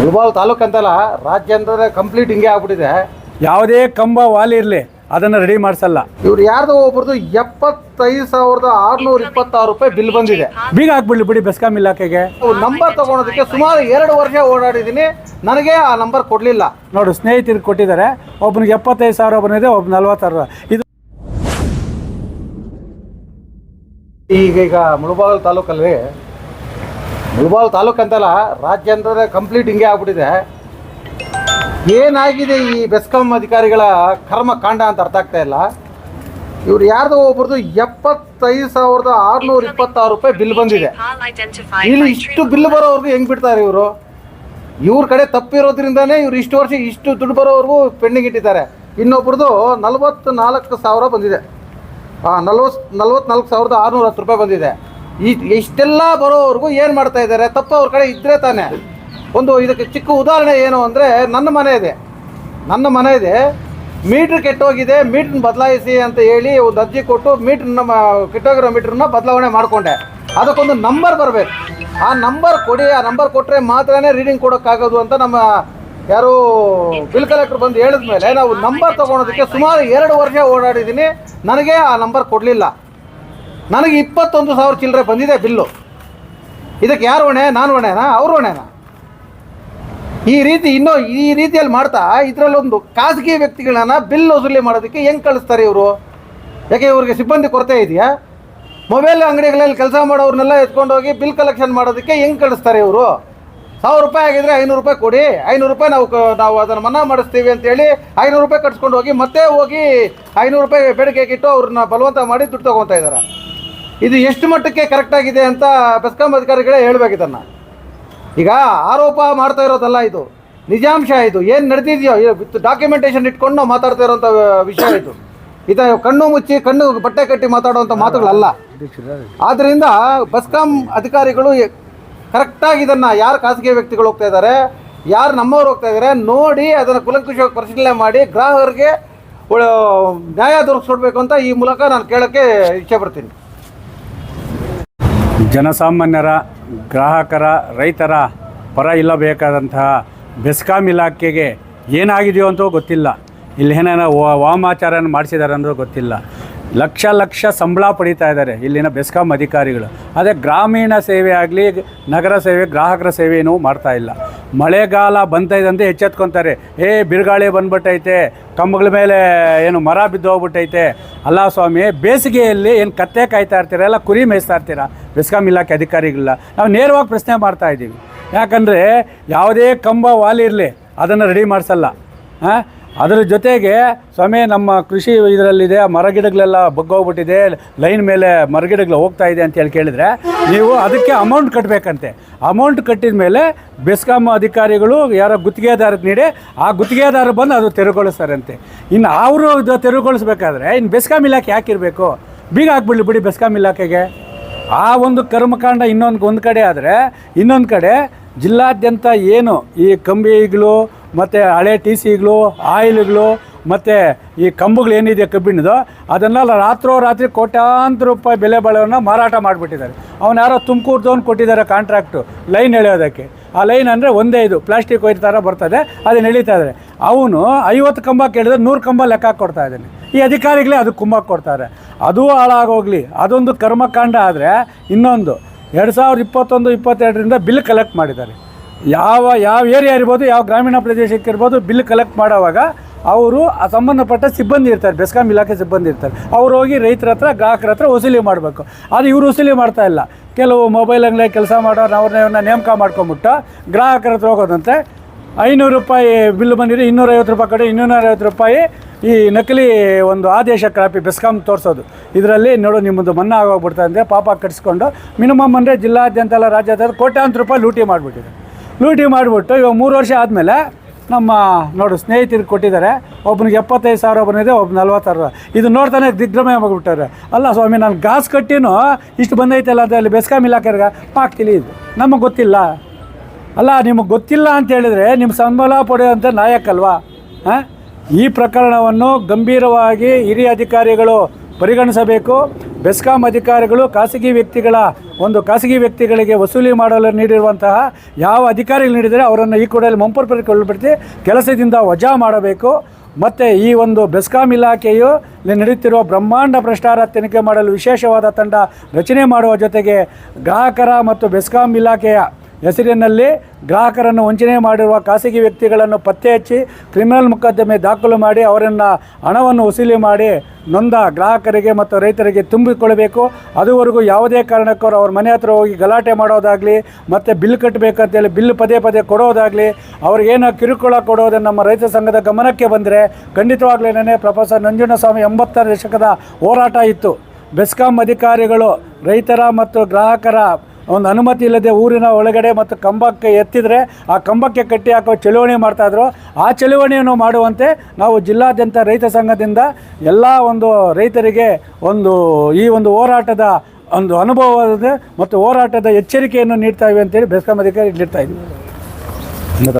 ಮುಳಬಾಲ್ ತಾಲೂಕು ಅಂತಲ್ಲ ರಾಜ್ಯ ಅಂತಂದ್ರೆ ಕಂಪ್ಲೀಟ್ ಹಿಂಗೆ ಆಗ್ಬಿಟ್ಟಿದೆ. ಯಾವುದೇ ಕಂಬ ವಾಲಿ ಇರಲಿ ಅದನ್ನು ರೆಡಿ ಮಾಡಿಸಲ್ಲ. ಇವ್ರು ಯಾರ್ದೋ ಒಬ್ರದ್ದು ಎಪ್ಪತ್ತೈದು ಸಾವಿರದ ಆರ್ನೂರ ಇಪ್ಪತ್ತಾರು ರೂಪಾಯಿ ಬಿಲ್ ಬಂದಿದೆ. ಬೀಗ ಹಾಕ್ಬಿಡ್ಲಿ ಬಿಡಿ ಬೆಸ್ಕಾಂ ಇಲಾಖೆಗೆ. ನಂಬರ್ ತಗೊಳೋದಕ್ಕೆ ಸುಮಾರು ಎರಡು ವರ್ಷ ಓಡಾಡಿದ್ದೀನಿ. ನನಗೆ ಆ ನಂಬರ್ ಕೊಡಲಿಲ್ಲ. ನೋಡು ಸ್ನೇಹಿತರಿಗೆ ಕೊಟ್ಟಿದ್ದಾರೆ. ಒಬ್ಬನಿಗೆ ಎಪ್ಪತ್ತೈದು ಸಾವಿರ ಒಬ್ಬನಿದೆ ಒಬ್ಬ ನಲ್ವತ್ತಾರು ಇದು ಈಗ ಈಗ ಮುಳುಬಾಗಲ್ ತಾಲೂಕಲ್ಲಿ ಮುಳಬಾಲ್ ತಾಲೂಕು ಅಂತಲ್ಲ, ರಾಜ್ಯ ಅಂತಂದ್ರೆ ಕಂಪ್ಲೀಟ್ ಹಿಂಗೆ ಆಗ್ಬಿಟ್ಟಿದೆ. ಏನಾಗಿದೆ ಈ ಬೆಸ್ಕಾಂ ಅಧಿಕಾರಿಗಳ ಕರ್ಮ ಕಾಂಡ ಅಂತ ಅರ್ಥ ಆಗ್ತಾ ಇಲ್ಲ. ಇವ್ರು ಯಾರ್ದು ಒಬ್ರದ್ದು ಎಪ್ಪತ್ತೈದು ಸಾವಿರದ ಆರ್ನೂರ ಇಪ್ಪತ್ತಾರು ರೂಪಾಯಿ ಬಿಲ್ ಬಂದಿದೆ. ಇಲ್ಲಿ ಇಷ್ಟು ಬಿಲ್ ಬರೋವರೆಗೂ ಹೆಂಗ್ ಬಿಡ್ತಾರೆ ಇವರು? ಇವ್ರ ಕಡೆ ತಪ್ಪಿರೋದ್ರಿಂದನೇ ಇವ್ರು ಇಷ್ಟು ವರ್ಷ ಇಷ್ಟು ದುಡ್ಡು ಬರೋವರೆಗೂ ಪೆಂಡಿಂಗ್ ಇಟ್ಟಿದ್ದಾರೆ. ಇನ್ನೊಬ್ರದ್ದು ನಲ್ವತ್ತು ನಾಲ್ಕು ಸಾವಿರ ಬಂದಿದೆ. ಹಾಂ ನಲ್ವತ್ತು, ನಲ್ವತ್ನಾಲ್ಕು ಸಾವಿರದ ಆರುನೂರ ಹತ್ತು ರೂಪಾಯಿ ಬಂದಿದೆ. ಈ ಇಷ್ಟೆಲ್ಲ ಬರೋವರೆಗೂ ಏನು ಮಾಡ್ತಾ ಇದ್ದಾರೆ? ತಪ್ಪು ಅವ್ರ ಕಡೆ ಇದ್ರೆ ತಾನೆ. ಒಂದು ಇದಕ್ಕೆ ಚಿಕ್ಕ ಉದಾಹರಣೆ ಏನು ಅಂದರೆ ನನ್ನ ಮನೆ ಇದೆ. ನನ್ನ ಮನೆ ಇದೆ. ಮೀಟ್ರ್ ಕೆಟ್ಟೋಗಿದೆ ಮೀಟ್ರನ್ನ ಬದಲಾಯಿಸಿ ಅಂತ ಹೇಳಿ ಒಂದು ಅರ್ಜಿ ಕೊಟ್ಟು ಮೀಟ್ರನ್ನ ಕೆಟ್ಟೋಗಿರೋ ಮೀಟ್ರನ್ನ ಬದಲಾವಣೆ ಮಾಡಿಕೊಂಡೆ. ಅದಕ್ಕೊಂದು ನಂಬರ್ ಬರಬೇಕು. ಆ ನಂಬರ್ ಕೊಡಿ, ಆ ನಂಬರ್ ಕೊಟ್ಟರೆ ಮಾತ್ರನೇ ರೀಡಿಂಗ್ ಕೊಡೋಕ್ಕಾಗೋದು ಅಂತ ನಮ್ಮ ಯಾರು ಬಿಲ್ ಕಲೆಕ್ಟರ್ ಬಂದು ಹೇಳಿದ್ಮೇಲೆ ನಾವು ನಂಬರ್ ತೊಗೊಳೋದಕ್ಕೆ ಸುಮಾರು ಎರಡು ವರ್ಷ ಓಡಾಡಿದ್ದೀನಿ. ನನಗೆ ಆ ನಂಬರ್ ಕೊಡಲಿಲ್ಲ. ನನಗೆ ಇಪ್ಪತ್ತೊಂದು ಸಾವಿರ ಚಿಲ್ಲರೆ ಬಂದಿದೆ ಬಿಲ್ಲು. ಇದಕ್ಕೆ ಯಾರು ಹೊಣೆ? ನಾನು ಹೊಣೆನಾ? ಅವ್ರು ಹೊಣೆನಾ? ಈ ರೀತಿ ಇನ್ನೂ ಈ ರೀತಿಯಲ್ಲಿ ಮಾಡ್ತಾ ಇದರಲ್ಲೊಂದು ಖಾಸಗಿ ವ್ಯಕ್ತಿಗಳನ್ನ ಬಿಲ್ ವಸೂಲಿ ಮಾಡೋದಕ್ಕೆ ಹೆಂಗೆ ಕಳಿಸ್ತಾರೆ ಇವರು? ಯಾಕೆ ಇವ್ರಿಗೆ ಸಿಬ್ಬಂದಿ ಕೊರತೆ ಇದೆಯಾ? ಮೊಬೈಲ್ ಅಂಗಡಿಗಳಲ್ಲಿ ಕೆಲಸ ಮಾಡೋರ್ನೆಲ್ಲ ಎತ್ಕೊಂಡೋಗಿ ಬಿಲ್ ಕಲೆಕ್ಷನ್ ಮಾಡೋದಕ್ಕೆ ಹೆಂಗೆ ಕಳಿಸ್ತಾರೆ ಇವರು? ಸಾವಿರ ರೂಪಾಯಿ ಆಗಿದ್ರೆ ಐನೂರು ರೂಪಾಯಿ ಕೊಡಿ. ಐನೂರು ರೂಪಾಯಿ ನಾವು ನಾವು ಅದನ್ನು ಮನ್ನಾ ಮಾಡಿಸ್ತೀವಿ ಅಂತೇಳಿ ಐನೂರು ರೂಪಾಯಿ ಕಟ್ಸ್ಕೊಂಡು ಹೋಗಿ ಮತ್ತೆ ಹೋಗಿ ಐನೂರು ರೂಪಾಯಿ ಬೇಡಿಕೆಗಿಟ್ಟು ಅವ್ರನ್ನ ಬಲವಂತ ಮಾಡಿ ದುಡ್ಡು ತಗೊತಾ ಇದ್ದಾರೆ. ಇದು ಎಷ್ಟು ಮಟ್ಟಕ್ಕೆ ಕರೆಕ್ಟ್ ಆಗಿದೆ ಅಂತ ಬೆಸ್ಕಾಂ ಅಧಿಕಾರಿಗಳೇ ಹೇಳ್ಬೇಕು ಇದನ್ನು. ಈಗ ಆರೋಪ ಮಾಡ್ತಾ ಇರೋದಲ್ಲ ಇದು. ನಿಜಾಂಶ ಇದು. ಏನು ನಡೆದಿದೆಯೋ ವಿತ್ ಡಾಕ್ಯುಮೆಂಟೇಶನ್ ಇಟ್ಕೊಂಡು ನಾವು ಮಾತಾಡ್ತಾ ಇರೋಂಥ ವಿಷಯ ಇದು. ಇದು ಕಣ್ಣು ಮುಚ್ಚಿ, ಕಣ್ಣು ಬಟ್ಟೆ ಕಟ್ಟಿ ಮಾತಾಡುವಂಥ ಮಾತುಗಳಲ್ಲ. ಆದ್ದರಿಂದ ಬಸ್ಕಾಂ ಅಧಿಕಾರಿಗಳು ಕರೆಕ್ಟಾಗಿ ಇದನ್ನು ಯಾರು ಖಾಸಗಿ ವ್ಯಕ್ತಿಗಳು ಹೋಗ್ತಾ ಇದ್ದಾರೆ ಯಾರು ನಮ್ಮವ್ರು ಹೋಗ್ತಾ ಇದ್ದಾರೆ ನೋಡಿ ಅದನ್ನು ಕುಲಂಕುಷವಾಗಿ ಪರಿಶೀಲನೆ ಮಾಡಿ ಗ್ರಾಹಕರಿಗೆ ನ್ಯಾಯ ದೊರಕಿಸ್ಕೊಡ್ಬೇಕು ಅಂತ ಈ ಮೂಲಕ ನಾನು ಕೇಳೋಕ್ಕೆ ಇಚ್ಛೆ ಪಡ್ತೀನಿ. ಜನಸಾಮಾನ್ಯರ, ಗ್ರಾಹಕರ, ರೈತರ ಪರ ಇಲ್ಲಬೇಕಾದಂತಹ ಬೆಸ್ಕಾಂ ಇಲಾಖೆಗೆ ಏನಾಗಿದೆಯೋ ಅಂತೂ ಗೊತ್ತಿಲ್ಲ. ಇಲ್ಲಿ ಏನೇನೋ ವಾಮಾಚಾರ ವಾಮಾಚಾರನ ಮಾಡಿಸಿದ್ದಾರೆ ಅಂದರೂ ಗೊತ್ತಿಲ್ಲ. ಲಕ್ಷ ಲಕ್ಷ ಸಂಬಳ ಪಡಿತಾ ಇದ್ದಾರೆ ಇಲ್ಲಿನ ಬೆಸ್ಕಾಂ ಅಧಿಕಾರಿಗಳು. ಅದೇ ಗ್ರಾಮೀಣ ಸೇವೆ ಆಗಲಿ, ನಗರ ಸೇವೆ, ಗ್ರಾಹಕರ ಸೇವೆಯೂ ಮಾಡ್ತಾ ಇಲ್ಲ. ಮಳೆಗಾಲ ಬಂತ ಅಂತ ಎಚ್ಚೆತ್ಕೊತಾರೆ. ಏ, ಬಿರುಗಾಳಿ ಬಂದ್ಬಿಟ್ಟೈತೆ, ಕಂಬಗಳ ಮೇಲೆ ಏನು ಮರ ಬಿದ್ದು ಹೋಗ್ಬಿಟ್ಟೈತೆ ಅಲ್ಲ ಸ್ವಾಮಿ, ಬೇಸಿಗೆಯಲ್ಲಿ ಏನು ಕತ್ತೆ ಕಾಯ್ತಾ ಇರ್ತೀರ ಎಲ್ಲ ಕುರಿ ಮೇಯಿಸ್ತಾ ಇರ್ತೀರಾ? ಬೆಸ್ಕಾಂ ಇಲಾಖೆ ಅಧಿಕಾರಿಗಳಿಲ್ಲ. ನಾವು ನೇರವಾಗಿ ಪ್ರಶ್ನೆ ಮಾಡ್ತಾ ಇದ್ದೀವಿ. ಯಾಕಂದರೆ ಯಾವುದೇ ಕಂಬ ವಾಲಿರಲಿ ಅದನ್ನು ರೆಡಿ ಮಾಡಿಸಲ್ಲ. ಹಾಂ ಅದರ ಜೊತೆಗೆ ಸ್ವಾಮಿ, ನಮ್ಮ ಕೃಷಿ ಇದರಲ್ಲಿದೆ, ಮರಗಿಡಗಳೆಲ್ಲ ಬಗ್ಗೋಗ್ಬಿಟ್ಟಿದೆ, ಲೈನ್ ಮೇಲೆ ಮರಗಿಡಗಳು ಹೋಗ್ತಾ ಇದೆ ಅಂತ ಹೇಳಿ ಕೇಳಿದರೆ ನೀವು ಅದಕ್ಕೆ ಅಮೌಂಟ್ ಕಟ್ಟಬೇಕಂತೆ ಅಮೌಂಟ್ ಕಟ್ಟಿದ ಮೇಲೆ ಬೆಸ್ಕಾಂ ಅಧಿಕಾರಿಗಳು ಯಾರೋ ಗುತ್ತಿಗೆದಾರಕ್ಕೆ ನೀಡಿ, ಆ ಗುತ್ತಿಗೆದಾರ ಬಂದು ಅದು ತೆರವುಗೊಳಿಸ್ತಾರಂತೆ. ಇನ್ನು ಅವರು ಇದು ತೆರವುಗೊಳಿಸ್ಬೇಕಾದ್ರೆ, ಇನ್ನು ಬೆಸ್ಕಾಂ ಇಲಾಖೆ ಯಾಕಿರಬೇಕು? ಬೀಗ ಹಾಕ್ಬಿಡ್ಲಿ ಬಿಡಿ ಬೆಸ್ಕಾಂ ಇಲಾಖೆಗೆ. ಆ ಒಂದು ಕರ್ಮಕಾಂಡ ಇನ್ನೊಂದು, ಒಂದು ಕಡೆ ಆದರೆ ಇನ್ನೊಂದು ಕಡೆ ಜಿಲ್ಲಾದ್ಯಂತ ಏನು ಈ ಕಂಬಿಗಳು ಮತ್ತು ಹಳೆ ಟಿ ಸಿಗಳು, ಆಯಿಲ್ಗಳು, ಮತ್ತು ಈ ಕಂಬುಗಳು ಏನಿದೆ ಕಬ್ಬಿಣದು ಅದನ್ನೆಲ್ಲ ರಾತ್ರೋ ರಾತ್ರಿ ಕೋಟ್ಯಾಂತರ ರೂಪಾಯಿ ಬೆಲೆ ಬಾಳವನ್ನು ಮಾರಾಟ ಮಾಡಿಬಿಟ್ಟಿದ್ದಾರೆ. ಅವನು ಯಾರೋ ತುಮಕೂರ್ದವ್ನು ಕೊಟ್ಟಿದ್ದಾರೆ ಕಾಂಟ್ರಾಕ್ಟು ಲೈನ್ ಎಳೆಯೋದಕ್ಕೆ. ಆ ಲೈನ್ ಅಂದರೆ ಒಂದೇ ಇದು ಪ್ಲಾಸ್ಟಿಕ್ ವೈರ್ ಥರ ಬರ್ತದೆ, ಅದನ್ನ ಎಳಿತಾ ಇದ್ದಾರೆ. ಅವನು ಐವತ್ತು ಕಂಬ ಕೇಳಿದ್ರೆ ನೂರು ಕಂಬ ಲೆಕ್ಕ ಕೊಡ್ತಾ ಇದ್ದಾನೆ. ಈ ಅಧಿಕಾರಿಗಳೇ ಅದು ಕುಂಬ ಕೊಡ್ತಾರೆ. ಅದು ಹಾಳಾಗೋಗ್ಲಿ. ಅದೊಂದು ಕರ್ಮಕಾಂಡ ಆದರೆ ಇನ್ನೊಂದು, ಎರಡು ಸಾವಿರದ ಇಪ್ಪತ್ತೊಂದು, ಇಪ್ಪತ್ತೆರಡರಿಂದ ಬಿಲ್ ಕಲೆಕ್ಟ್ ಮಾಡಿದ್ದಾರೆ. ಯಾವ ಯಾವ ಏರಿಯಾ ಇರ್ಬೋದು, ಯಾವ ಗ್ರಾಮೀಣ ಪ್ರದೇಶಕ್ಕೆ ಇರ್ಬೋದು ಬಿಲ್ ಕಲೆಕ್ಟ್ ಮಾಡೋವಾಗ ಅವರು ಆ ಸಂಬಂಧಪಟ್ಟ ಸಿಬ್ಬಂದಿ ಇರ್ತಾರೆ, ಬೆಸ್ಕಾಂ ಇಲಾಖೆ ಸಿಬ್ಬಂದಿ ಇರ್ತಾರೆ. ಅವ್ರು ಹೋಗಿ ರೈತರ ಹತ್ರ, ಗ್ರಾಹಕರ ಹತ್ರ ವಸೂಲಿ ಮಾಡಬೇಕು. ಅದು ಇವರು ವಸೂಲಿ ಮಾಡ್ತಾ ಇಲ್ಲ. ಕೆಲವು ಮೊಬೈಲ್ ಅಂಗಡಿ ಕೆಲಸ ಮಾಡೋರು ಅವ್ರನ್ನ ಇವ್ರನ್ನ ನೇಮಕ ಮಾಡ್ಕೊಂಬಿಟ್ಟು ಗ್ರಾಹಕರ ಹತ್ರ ಹೋಗೋದಂತೆ. ಐನೂರು ರೂಪಾಯಿ ಬಿಲ್ ಬಂದಿದೆ, ಇನ್ನೂರೈವತ್ತು ರೂಪಾಯಿ ಕಡೆ, ಇನ್ನೂರೈವತ್ತು ರೂಪಾಯಿ ಈ ನಕಲಿ ಒಂದು ಆದೇಶ ಕ್ರಾಪಿ ಬೆಸ್ಕಾಂ ತೋರಿಸೋದು. ಇದರಲ್ಲಿ ನೋಡು ನಿಮ್ಮದು ಮನ್ನಾ ಆಗೋಗ್ಬಿಡ್ತಾ ಅಂದರೆ ಪಾಪ ಕಟ್ಸ್ಕೊಂಡು. ಮಿನಿಮಮ್ ಅಂದರೆ ಜಿಲ್ಲಾದ್ಯಂತ ಎಲ್ಲ ರಾಜ್ಯಾದ್ಯಂತ ಕೋಟ್ಯಾಂತರ ರೂಪಾಯಿ ಲೂಟಿ ಮಾಡಿಬಿಟ್ಟಿದೆ. ಲೂಟಿ ಮಾಡಿಬಿಟ್ಟು ಇವಾಗ ಮೂರು ವರ್ಷ ಆದಮೇಲೆ ನಮ್ಮ ನೋಡು ಸ್ನೇಹಿತರಿಗೆ ಕೊಟ್ಟಿದ್ದಾರೆ. ಒಬ್ಬನಿಗೆ ಎಪ್ಪತ್ತೈದು ಸಾವಿರ ಒಬ್ಬನಿದೆ ಒಬ್ಬ ನಲ್ವತ್ತಾರು. ಇದು ನೋಡ್ತಾನೆ ದಿಗ್ಭ್ರಮೆ ಆಗಿಬಿಟ್ಟಾರೆ. ಅಲ್ಲ ಸ್ವಾಮಿ, ನಾನು ಗಾಸ್ ಕಟ್ಟಿನೂ ಇಷ್ಟು ಬಂದೈತಲ್ಲ ಅಂತ ಅಲ್ಲಿ ಬೆಸ್ಕಾಮ್ ಇಲಾಖೆಗೆ ಪಾಕ್ತಿಲಿ ಇದು ನಮಗೆ ಗೊತ್ತಿಲ್ಲ. ಅಲ್ಲ, ನಿಮಗೆ ಗೊತ್ತಿಲ್ಲ ಅಂತ ಹೇಳಿದರೆ ನಿಮ್ಮ ಸಂಬಳ ಪಡೆಯುವಂಥ ನಾಯಕಲ್ವಾ? ಈ ಪ್ರಕರಣವನ್ನು ಗಂಭೀರವಾಗಿ ಹಿರಿಯ ಅಧಿಕಾರಿಗಳು ಪರಿಗಣಿಸಬೇಕು. ಬೆಸ್ಕಾಂ ಅಧಿಕಾರಿಗಳು ಖಾಸಗಿ ವ್ಯಕ್ತಿಗಳ ಒಂದು ಖಾಸಗಿ ವ್ಯಕ್ತಿಗಳಿಗೆ ವಸೂಲಿ ಮಾಡಲು ನೀಡಿರುವಂತಹ ಯಾವ ಅಧಿಕಾರಿಗಳು ನೀಡಿದರೆ ಅವರನ್ನು ಈ ಕೂಡಲೇ ಮಂಪರ್ಪಡಿಸಿ ಕೆಲಸದಿಂದ ವಜಾ ಮಾಡಬೇಕು. ಮತ್ತು ಈ ಒಂದು ಬೆಸ್ಕಾಂ ಇಲಾಖೆಯು ನಡೆಯುತ್ತಿರುವ ಬ್ರಹ್ಮಾಂಡ ಭ್ರಷ್ಟಾಚಾರ ತನಿಖೆ ಮಾಡಲು ವಿಶೇಷವಾದ ತಂಡ ರಚನೆ ಮಾಡುವ ಜೊತೆಗೆ ಗ್ರಾಹಕರ ಮತ್ತು ಬೆಸ್ಕಾಂ ಇಲಾಖೆಯ ಹೆಸರಿನಲ್ಲಿ ಗ್ರಾಹಕರನ್ನು ವಂಚನೆ ಮಾಡಿರುವ ಖಾಸಗಿ ವ್ಯಕ್ತಿಗಳನ್ನು ಪತ್ತೆ ಹಚ್ಚಿ ಕ್ರಿಮಿನಲ್ ಮೊಕದ್ದಮೆ ದಾಖಲು ಮಾಡಿ ಅವರನ್ನು ಹಣವನ್ನು ವಸೂಲಿ ಮಾಡಿ ನೊಂದ ಗ್ರಾಹಕರಿಗೆ ಮತ್ತು ರೈತರಿಗೆ ತುಂಬಿಕೊಳ್ಳಬೇಕು. ಅದುವರೆಗೂ ಯಾವುದೇ ಕಾರಣಕ್ಕೂ ಅವ್ರ ಮನೆ ಹತ್ರ ಹೋಗಿ ಗಲಾಟೆ ಮಾಡೋದಾಗಲಿ ಮತ್ತು ಬಿಲ್ ಕಟ್ಟಬೇಕಂತೇಳಿ ಬಿಲ್ ಪದೇ ಪದೇ ಕೊಡೋದಾಗಲಿ ಅವ್ರಿಗೇನೋ ಕಿರುಕುಳ ಕೊಡೋದನ್ನು ನಮ್ಮ ರೈತ ಸಂಘದ ಗಮನಕ್ಕೆ ಬಂದರೆ ಖಂಡಿತವಾಗ್ಲೇನೆ ಪ್ರೊಫೆಸರ್ ನಂಜುಂಡಸ್ವಾಮಿ ಎಂಬತ್ತರ ದಶಕದ ಹೋರಾಟ ಇತ್ತು. ಬೆಸ್ಕಾಂ ಅಧಿಕಾರಿಗಳು ರೈತರ ಮತ್ತು ಗ್ರಾಹಕರ ಒಂದು ಅನುಮತಿ ಇಲ್ಲದೆ ಊರಿನ ಒಳಗಡೆ ಮತ್ತು ಕಂಬಕ್ಕೆ ಎತ್ತಿದರೆ ಆ ಕಂಬಕ್ಕೆ ಕಟ್ಟಿ ಹಾಕೋ ಚಳುವಳಿ ಮಾಡ್ತಾಯಿದ್ರು ಆ ಚಳುವಳಿಯನ್ನು ಮಾಡುವಂತೆ ನಾವು ಜಿಲ್ಲಾದ್ಯಂತ ರೈತ ಸಂಘದಿಂದ ಎಲ್ಲ ಒಂದು ರೈತರಿಗೆ ಒಂದು ಈ ಒಂದು ಹೋರಾಟದ ಒಂದು ಅನುಭವದ ಮತ್ತು ಹೋರಾಟದ ಎಚ್ಚರಿಕೆಯನ್ನು ನೀಡ್ತಾ ಇವೆ ಅಂತೇಳಿ ಬೆಸ್ಕಾಂ ಅಧಿಕಾರಿ ನೀಡ್ತಾ ಇದ್ದೀವಿ